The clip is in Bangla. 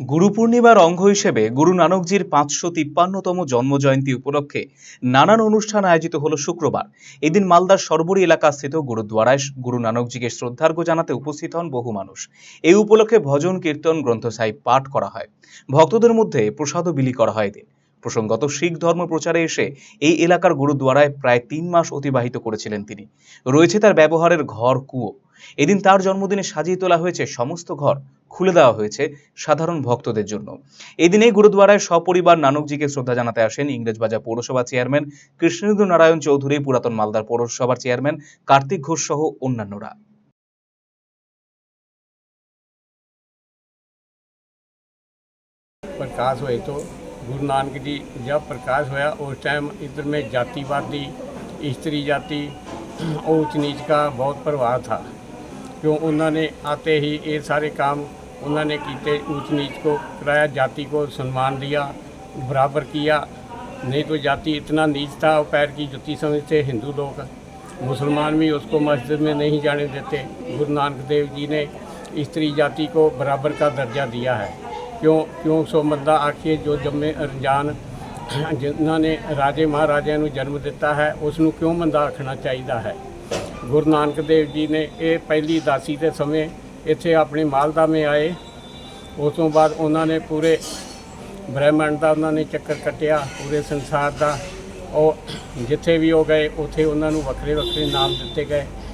গুরু পূর্ণিমার অঙ্গ হিসেবে গুরু নানকজির পাঁচশো তিপ্পান্নতম জন্মজয়ন্তী উপলক্ষে নানান অনুষ্ঠান আয়োজিত হলো শুক্রবার। এদিন মালদার সরবরি এলাকাস্থিত গুরুদ্বারায় গুরু নানকজিকে শ্রদ্ধার্ঘ্য জানাতে উপস্থিত হন বহু মানুষ। এই উপলক্ষে ভজন, কীর্তন গ্রন্থ সাহিব পাঠ করা হয়। ভক্তদের মধ্যে প্রসাদও বিলি করা হয় এদিন। প্রসঙ্গত শিখ ধর্ম প্রচারে এসে এই এলাকার গুরুদ্বারায় প্রায় তিন মাস অতিবাহিত করেছিলেন তিনি। রয়েছে তার ব্যবহারের ঘর, কুয়ো। এদিন তার জন্মদিনে সাজিয়ে তোলা হয়েছে সমস্ত ঘর, খুলে দেওয়া হয়েছে সাধারণ ভক্তদের জন্য। এদিনেই গুরুদ্বারায় সপরিবার নানকজিকে শ্রদ্ধা জানাতে আসেন ইংরেজবাজার পৌরসভা চেয়ারম্যান কৃষ্ণেন্দু নারায়ণ চৌধুরী, পুরাতন মালদার পৌরসভার চেয়ারম্যান কার্তিক ঘোষ সহ অন্যান্যরা। प्रकाश हुए तो गुरु नानक जी जब प्रकाश होया, उस टाइम इधर में जातिवादी, स्त्री जाति ऊंच नीच का बहुत प्रभाव था। क्यों उन्होंने आते ही ये सारे काम उन्होंने किए ऊंच नीच को कराया जाति को सम्मान दिया बराबर किया नहीं तो जाति इतना नीच था और पैर की जुत्ती समझते हिंदू लोग मुसलमान भी उसको मस्जिद में नहीं जाने देते गुरु नानक देव जी ने स्त्री जाति को बराबर का दर्जा दिया है ਕਿਉਂ ਕਿਉਂ ਸੋ ਬੰਦਾ ਆਖੀਏ ਜੋ ਜੰਮੇ ਅਣਜਾਣ ਜਿਨ੍ਹਾਂ ਨੇ ਰਾਜੇ ਮਹਾਰਾਜਿਆਂ ਨੂੰ ਜਨਮ ਦਿੱਤਾ ਹੈ ਉਸ ਨੂੰ ਕਿਉਂ ਬੰਦਾ ਆਖਣਾ ਚਾਹੀਦਾ ਹੈ ਗੁਰੂ ਨਾਨਕ ਦੇਵ ਜੀ ਨੇ ਇਹ ਪਹਿਲੀ ਦਾਸੀ ਦੇ ਸਮੇਂ ਇੱਥੇ ਆਪਣੇ ਮਾਲਦਾ ਆਏ। ਉਸ ਤੋਂ ਬਾਅਦ ਉਹਨਾਂ ਨੇ ਪੂਰੇ ਬ੍ਰਹਿਮੰਡ ਦਾ ਉਹਨਾਂ ਨੇ ਚੱਕਰ ਕੱਟਿਆ, ਪੂਰੇ ਸੰਸਾਰ ਦਾ। ਉਹ ਜਿੱਥੇ ਵੀ ਉਹ ਗਏ, ਉੱਥੇ ਉਹਨਾਂ ਨੂੰ ਵੱਖਰੇ ਵੱਖਰੇ ਨਾਮ ਦਿੱਤੇ ਗਏ।